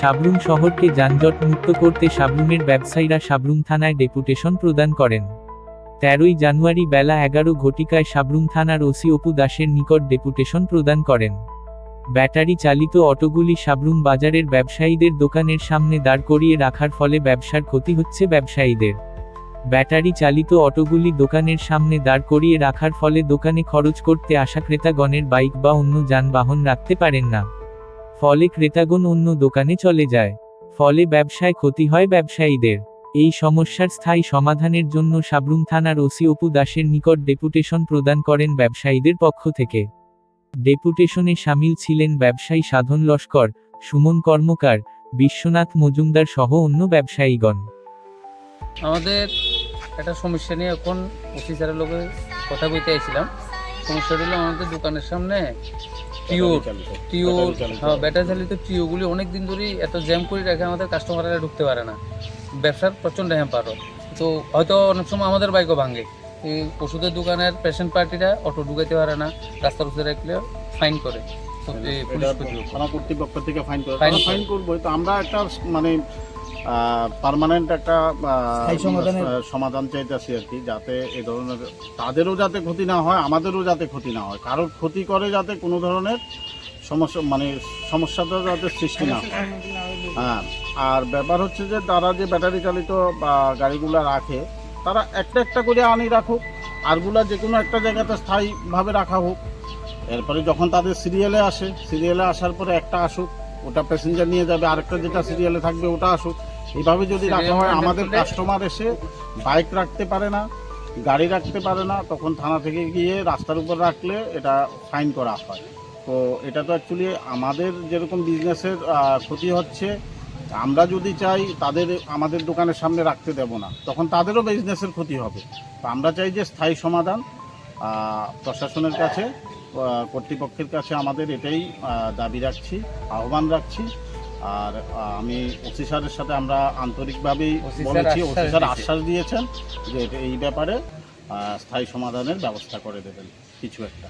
সাবরুম শহরকে যানজট মুক্ত করতে সাবরুমের ব্যবসায়ীরা সাবরুম থানায় ডেপুটেশন প্রদান করেন। তেরোই জানুয়ারি বেলা এগারো ঘটিকায় সাবরুম থানার ওসি অপু দাসের নিকট ডেপুটেশন প্রদান করেন। ব্যাটারি চালিত অটোগুলি সাবরুম বাজারের ব্যবসায়ীদের দোকানের সামনে দাঁড় করিয়ে রাখার ফলে ব্যবসার ক্ষতি হচ্ছে ব্যবসায়ীদের। ব্যাটারি চালিত অটোগুলি দোকানের সামনে দাঁড় করিয়ে রাখার ফলে দোকানে খরচ করতে আসা ক্রেতাগণের বাইক বা অন্য যানবাহন রাখতে পারেন না। ফলে ক্রেতাগণ অন্য দোকানে চলে যায়। ফলে ব্যবসায় ক্ষতি হয় ব্যবসায়ীদের। এই সমস্যার স্থায়ী সমাধানের জন্য সাবরুম থানার ওসি অপু দাসের নিকট ডেপুটেশন প্রদান করেন ব্যবসায়ীদের পক্ষ থেকে। ডেপুটেশনে সামিল ছিলেন ব্যবসায়ী সাধন লস্কর, সুমন কর্মকার, বিশ্বনাথ মজুমদার সহ অন্য ব্যবসায়ীগণ। আমাদের একটা সমস্যা নিয়ে এখন অফিসারের লোকে কথা বলতে আইছিলাম। সমস্যাটা হলো আমাদের দোকানের সামনে টিওর টিওর হ্যাঁ ব্যাটারি চালিত টিওগুলি অনেক দিন ধরেই এত জ্যাম করে রাখে আমাদের কাস্টমাররা ঢুকতে পারে না। ব্যবসার প্রচণ্ড হ্যাম্পার তো হয়তো অনেক সময় আমাদের বাইকও ভাঙে। এই ওষুধের দোকানের পেশেন্ট পার্টিরা অটো ঢুকাইতে পারে না রাস্তার উপরে রাখলে ফাইন করে। এই থানা কর্তৃপক্ষ থেকে ফাইন করে। ফাইন করব। তো আমরা একটা মানে পার্মানেন্ট একটা সমাধান চাইতেছি আর কি যাতে এ ধরনের তাদেরও যাতে ক্ষতি না হয় আমাদেরও যাতে ক্ষতি না হয়। কারোর ক্ষতি করে যাতে কোনো ধরনের সমস্যা মানে সমস্যাটা যাতে সৃষ্টি না হয়। হ্যাঁ আর ব্যাপার হচ্ছে যে তারা যে ব্যাটারি চালিত বা গাড়িগুলো রাখে তারা একটা একটা করে আনি রাখুক আরগুলা যে কোনো একটা জায়গাতে স্থায়ীভাবে রাখা হোক। এরপরে যখন তাদের সিরিয়ালে আসে সিরিয়ালে আসার পরে একটা আসুক ওটা প্যাসেঞ্জার নিয়ে যাবে আরেকটা যেটা সিরিয়ালে থাকবে ওটা আসুক। এইভাবে যদি রাখা হয় আমাদের কাস্টমার এসে বাইক রাখতে পারে না গাড়ি রাখতে পারে না তখন থানা থেকে গিয়ে রাস্তার উপর রাখলে এটা ফাইন করা হয়। তো এটা তো অ্যাকচুয়ালি আমাদের যেরকম বিজনেসের ক্ষতি হচ্ছে আমরা যদি চাই তাদের আমাদের দোকানের সামনে রাখতে দেব না তখন তাদেরও বিজনেসের ক্ষতি হবে। তো আমরা চাই যে স্থায়ী সমাধান প্রশাসনের কাছে কর্তৃপক্ষের কাছে আমাদের এটাই দাবি রাখছি আহ্বান রাখছি। আর আমি ওসি স্যারের সাথে আমরা আন্তরিকভাবেই বলেছি ওসি স্যার আশ্বাস দিয়েছেন যে এই ব্যাপারে স্থায়ী সমাধানের ব্যবস্থা করে দেবেন কিছু একটা।